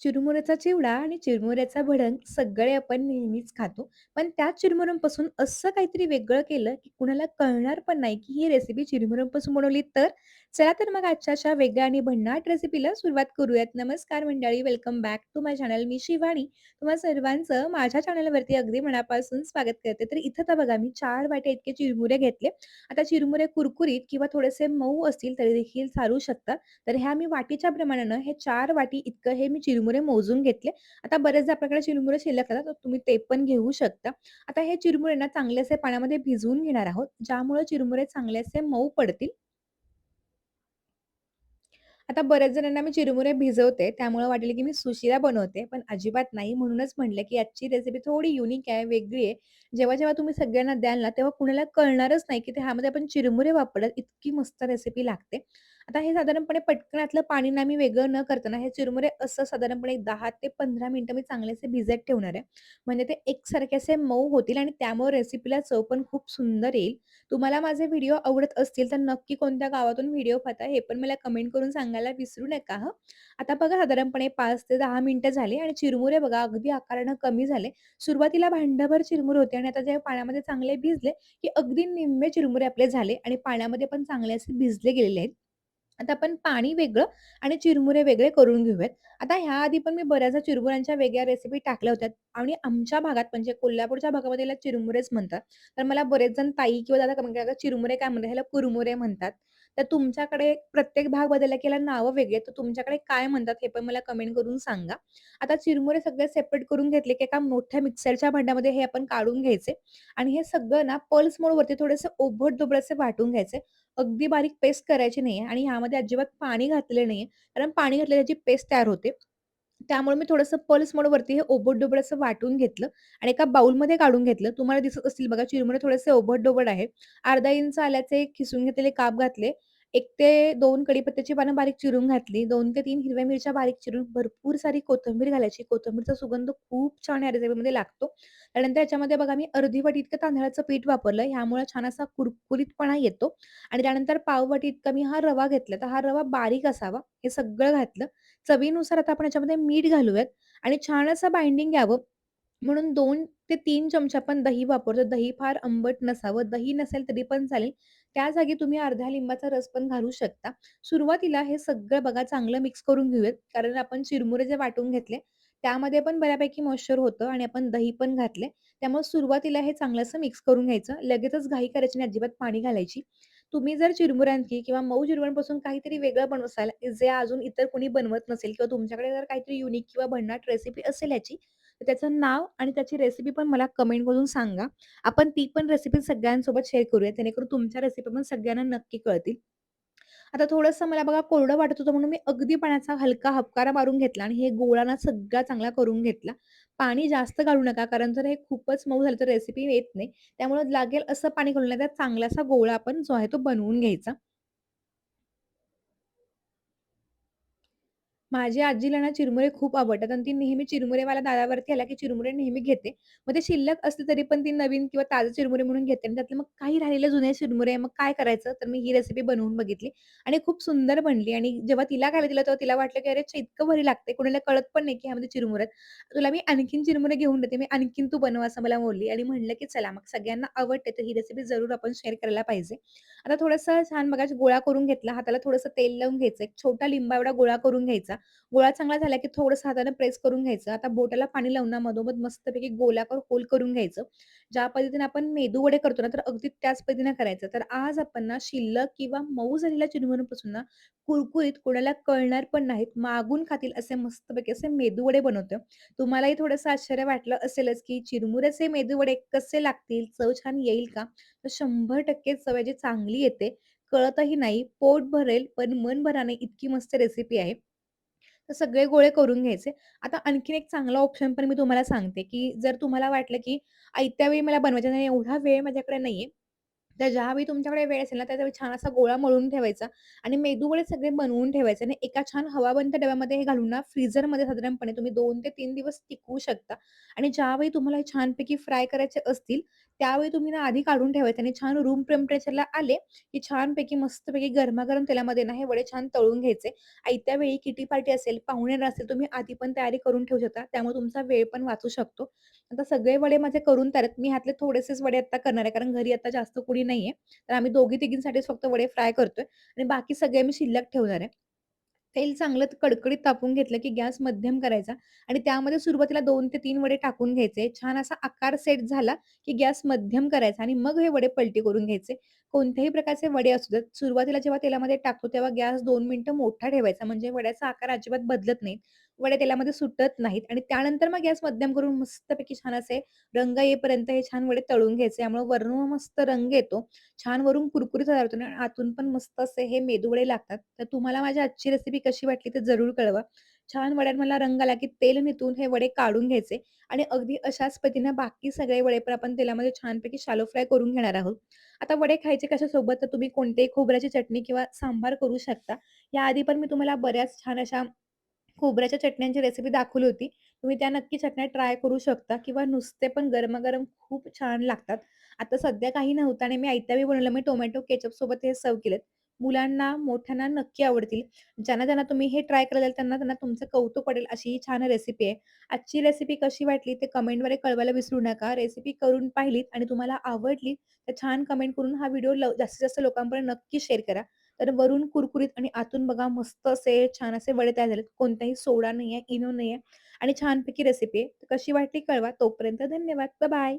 चिरमुऱ्याचा चिवडा आणि चिरमुऱ्याचा भडंग सगळे आपण नेहमीच खातो. पण त्या चिरमुऱ्यांपासून असं काहीतरी वेगळं केलं, की कुणाला कळणार पण नाही, की ही रेसिपी चिरमुऱ्यांपासून बनवली तर? चला तर मग आजच्या अशा वेगळ्या आणि भन्नाट रेसिपीला सुरुवात करूयात. नमस्कार मंडळी, welcome back to my channel. मी शिवानी तुम्हा सर्वांचं माझ्या चॅनलवरती अगदी मनापासून स्वागत करते. तर इथं तर बघा मी चार वाटे इतके चिरमुरे घेतले. आता चिरमुरे कुरकुरीत किंवा थोडेसे मऊ असतील तरी देखील चालू शकतात. तर ह्या मी वाटीच्या प्रमाणानं हे चार वाटी इतकं हे मी चिरमुरे मोजून घेतले. आता बरेचदा आपल्याकडे चिरमुरे शिल्लक राहतात, तर तुम्ही ते पण घेऊ शकता. आता हे चिरमुरे ना चांगले असे पाण्यामध्ये भिजवून घेणार आहोत, ज्यामुळे चिरमुरे चांगले असे मऊ पडतील. आता बऱ्याच जणांना मी चिरमुरे भिजवते, त्यामुळे वाटेल की मी सुशिरा बनवते, पण अजिबात नाही. म्हणूनच म्हणलं की आजची रेसिपी थोडी युनिक आहे, वेगळी आहे. जेव्हा-जेव्हा तुम्ही सगळ्यांना द्याल ना, तेव्हा कुणाला कळणारच नाही की त्यामध्ये आपण चिरमुरे वापरत इतकी मस्त रेसिपी लागते. आता हे साधारणपणे पटकनातलं पाणी ना मी वेगळं न करताना हे चिरमुरे असं साधारणपणे 10 ते 15 मिनिटं मी चांगले असे भिजत ठेवणार आहे. म्हणजे ते एकसारखे असे मऊ होतील आणि त्यामुळे रेसिपीला चव पण खूप सुंदर येईल. तुम्हाला माझे व्हिडिओ आवडत असतील, तर नक्की कोणत्या गावातून व्हिडिओ पाहताय हे पण मला कमेंट करून सांगायला विसरू नका हं. आता बघा साधारणपणे 5 ते 10 मिनिटं झाली आणि चिरमुरे बघा अगदी आकारानं कमी झाले. सुरुवातीला भांडभर चिरमुरे होते आणि आता जे पाण्यामध्ये चांगले भिजले, की अगदी निम्मे चिरमुरे आपले झाले आणि पाण्यामध्ये पण चांगले असे भिजले गेलेले आहेत. आता आपण पाणी वेगळं आणि चिरमुरे वेगळे करून घेऊयात. आता ह्याआधी पण मी बऱ्याचदा चिरमुऱ्यांच्या वेगळ्या रेसिपी टाकल्या होत्या आणि आमच्या भागात म्हणजे कोल्हापूरच्या भागामध्ये याला चिरमुरेच म्हणतात. तर मला बरेच जण ताई किंवा दादा "चिरमुरे काय म्हणतात? ह्याला कुरमुरे म्हणतात." तर तुमच्याकडे प्रत्येक भाग बदलला की याला नावं वेगळी आहेत. तर तुमच्याकडे काय म्हणतात हे पण मला कमेंट करून सांगा. आता चिरमुरे सगळे सेपरेट करून घेतले, की एका मोठ्या मिक्सरच्या भांड्यामध्ये हे आपण काढून घ्यायचे आणि हे सगळं ना पल्स मोडवरती थोडेसे ओबड-धोबड असे वाटून घ्यायचे. अगदी बारीक पेस्ट करायची नाहीये आणि ह्यामध्ये अजिबात पाणी घातलेलं नाहीये. कारण पाणी घातल्याने त्याची पेस्ट तयार होते. त्यामुळे मी थोडंसं पल्स मोडवरती हे ओबड डोबड असं वाटून घेतलं आणि एका बाउलमध्ये काढून घेतलं. तुम्हाला दिसत असतील बघा चिरमुरे थोडेसे ओबड डोबड आहे अर्धा इंच आल्याचे खिसून घेतलेले काप घातले. 1 ते 2 कडीपत्त्याची पानं बारीक चिरून घातली. 2 ते 3 हिरव्या मिरच्या बारीक चिरून भरपूर सारी कोथिंबीर घालायची. कोथिंबीरचा सुगंध खूप छान या रेसिपीमध्ये लागतो. त्यानंतर याच्यामध्ये बघा मी अर्धी वाटी इतकं तांदळाचं पीठ वापरलं. ह्यामुळे छान असा कुरकुरीतपणा येतो आणि त्यानंतर पाववाटी इतका मी हा रवा घेतला. तर हा रवा बारीक असावा. हे सगळं घातलं. चवीनुसार आता आपण याच्यामध्ये मीठ घालूयात आणि छान असं बाइंडिंग यावं म्हणून 2 ते 3 चमचे आपण दही वापरतो. दही फार आंबट नसावं. दही नसेल तरी पण चालेल. त्या जागी तुम्ही अर्ध्या लिंबाचा रस पण घालू शकता. सुरुवातीला हे सगळं बघा चांगलं मिक्स करून घेऊयात. कारण आपण चिरमुरे जे वाटून घेतले, त्यामध्ये पण बऱ्यापैकी मॉइश्चर होतं आणि आपण दही पण घातले. त्यामुळे सुरुवातीला हे चांगलंसं मिक्स करून घ्यायचं. लगेचच घाई करायची नाही, अजिबात पाणी घालायची. तुम्ही जर चिरमुऱ्यांची किंवा मऊ चिरमुऱ्यांपासून काहीतरी वेगळं बनवसाल, जे अजून इतर कोणी बनवत नसेल किंवा तुमच्याकडे जर काहीतरी युनिक किंवा भन्नाट रेसिपी असेल याची, तर त्याचं नाव आणि त्याची रेसिपी पण मला कमेंट करून सांगा. आपण ती पण रेसिपी सगळ्यांसोबत शेअर करूया, जेणेकरून तुमच्या रेसिपी पण सगळ्यांना नक्की कळतील. आता थोडंसं मला बघा कोरडं वाटत होतं म्हणून मी अगदी पाण्याचा हलका हपकारा मारून घेतला आणि हे गोळा ना सगळा चांगला करून घेतला. पाणी जास्त घालू नका कारण जर हे खूपच मऊ झालं तर रेसिपी येत नाही. त्यामुळे लागेल असं पाणी घालून नाही, त्यात चांगलासा गोळा आपण जो आहे तो बनवून घ्यायचा. माझी आजीला ना चिरमुरे खूप आवडतात आणि ती नेहमी चिरमुरेवाला दारावरती आला, की चिरमुरे नेहमी घेते. मग ते शिल्लक असले तरी पण ती नवीन किंवा ताजे चिरमुरे म्हणून घेते आणि त्यातले मग काही राहिलेले जुने चिरमुरे आहे, मग काय करायचं? तर मी ही रेसिपी बनवून बघितली आणि खूप सुंदर बनली आणि जेव्हा तिला खायला दिलं, तेव्हा तिला वाटलं, की "अरे छे इतकं भारी लागते कोणाला कळत पण नाही, की ह्यामध्ये चिरमुरे आहेत. "तुला मी आणखीन चिरमुरे घेऊन देते, मी आणखीन तू बनव." असं मला बोलली आणि म्हणलं की चला मग सगळ्यांना आवडते, तर ही रेसिपी जरूर आपण शेअर करायला पाहिजे. आता थोडंसं छान बघा गोळा करून घेतला. हाताला थोडंसं तेल लावून घ्यायचं. एक छोटा लिंबा एवढा गोळा करून घ्यायचा. गोळा चांगला झाला, की थोडंसं हाताने प्रेस करून घ्यायचं. आता बोटाला पाणी लावून मधोमध मस्तपैकी गोलाकार होल करून घ्यायचं. ज्या पद्धतीने आपण मेदूवडे करतो ना, तर अगदी त्याच पद्धतीने करायचं. तर आज आपण ना शिल्लक किंवा मऊ झालेल्या चिरमुऱ्यांपासून ना कुरकुरीत कोणाला कळणार पण नाहीत, मागून खातील असे मस्तपैकी असे मेदूवडे बनवतोय. तुम्हालाही थोडंसं आश्चर्य वाटलं असेलच, की चिरमुऱ्याचे मेदूवडे कसे लागतील? चव छान येईल का? तर 100% चव याची चांगली येते. कळतही नाही, पोट भरेल पण मन भराने इतकी मस्त रेसिपी आहे. तर सगळे गोळे करून घ्यायचे. आता आणखीन एक चांगला ऑप्शन पण मी तुम्हाला सांगते, की जर तुम्हाला वाटलं, की आयत्या वेळी मला बनवायचं नाही, एवढा वेळ माझ्याकडे नाहीये. तर ज्यावेळी तुमच्याकडे वेळ असेल ना, त्यावेळी छान असा गोळा मळून ठेवायचा आणि मेदूवडे सगळे बनवून ठेवायचे आणि एका छान हवाबंद डब्यामध्ये हे घालून ना, फ्रीझरमध्ये साधारणपणे तुम्ही 2 ते 3 दिवस टिकवू शकता आणि ज्यावेळी तुम्हाला हे छानपैकी फ्राय करायचे असतील, त्यावेळी तुम्ही ना आधी काढून ठेवायचे आणि छान रूम टेम्परेचरला आले, की छानपैकी मस्तपैकी गरमागरम तेलामध्ये ना हे वडे छान तळून घ्यायचे. आयत्या वेळी किटी पार्टी असेल, पाहुणे असेल तुम्ही आधी पण तयारी करून ठेवू शकता. त्यामुळे तुमचा वेळ पण वाचू शकतो. आता सगळे वडे माझे करून तयार मी ह्यातले थोडेसेच वडे आता करणार आहे, कारण घरी आता जास्त कुणी नाहीये. तर आम्ही दोघी-तिघींसाठीच फक्त वडे फ्राय करतोय आणि बाकी सगळे मी शिल्लक ठेवणार आहे. तेल चांगलं कडकडीत तापून घेतलं, की गॅस मध्यम करायचा आणि त्यामध्ये सुरुवातीला 2 ते 3 वडे टाकून घ्यायचे. छान असा आकार सेट झाला, की गॅस मध्यम करायचा आणि मग हे वडे पलटी करून घ्यायचे. कोणत्याही प्रकारचे वडे असू देत, सुरुवातीला जेव्हा तेलामध्ये टाकतो, तेव्हा गॅस 2 मिनिटं मोठा ठेवायचा, म्हणजे वड्याचा आकार अजिबात बदलत नाही. वडे तेलामध्ये सुटत नाहीत आणि त्यानंतर मग गॅस मध्यम करून मस्तपैकी छान असे रंग येईपर्यंत हे छान वडे तळून घ्यायचे. त्यामुळे वरून मस्त रंग येतो. छान वरून कुरकुरीत तयार होतो आणि आतून पण मस्त असे हे मेदूवडे लागतात. तर तुम्हाला माझी आजची रेसिपी कशी वाटली ते जरूर कळवा. छान वड्यात मला रंग आला, की तेल नेतून हे वडे काढून घ्यायचे आणि अगदी अशाच पद्धतीने बाकी सगळे वडे पण आपण तेलामध्ये छानपैकी शालो फ्राय करून घेणार आहोत. आता वडे खायचे कशासोबत तर तुम्ही कोणतेही खोबऱ्याची चटणी किंवा सांबार करू शकता. याआधी पण मी तुम्हाला बऱ्याच छान अशा खोबऱ्याच्या चटण्यांची रेसिपी दाखवली होती. तुम्ही त्या नक्की चटण्या ट्राय करू शकता किंवा नुसते पण गरमागरम खूप छान लागतात. आता सध्या काही नव्हतं आणि मी आयत्यावी बनवलं. मी टोमॅटो केचपसोबत हे सर्व केलेत. मुलांना, मोठ्यांना नक्की आवडतील. ज्यांना-ज्यांना तुम्ही हे ट्राय कराल त्यांना, त्यांना तुमचं कौतुक पडेल अशी ही छान रेसिपी आहे. आजची रेसिपी कशी वाटली ते कमेंटद्वारे कळवायला विसरू नका. रेसिपी करून पाहिलीत आणि तुम्हाला आवडली तर छान कमेंट करून हा व्हिडिओ जास्तीत जास्त लोकांपर्यंत नक्की शेअर करा. तर वरून कुरकुरीत आणि आतून बघा मस्त असे छान असे वडे तयार झालेत. कोणताही सोडा नाहीये, इनो नाहीये आणि छानपैकी रेसिपी आहे. कशी वाटली कळवा. तोपर्यंत धन्यवाद. बाय.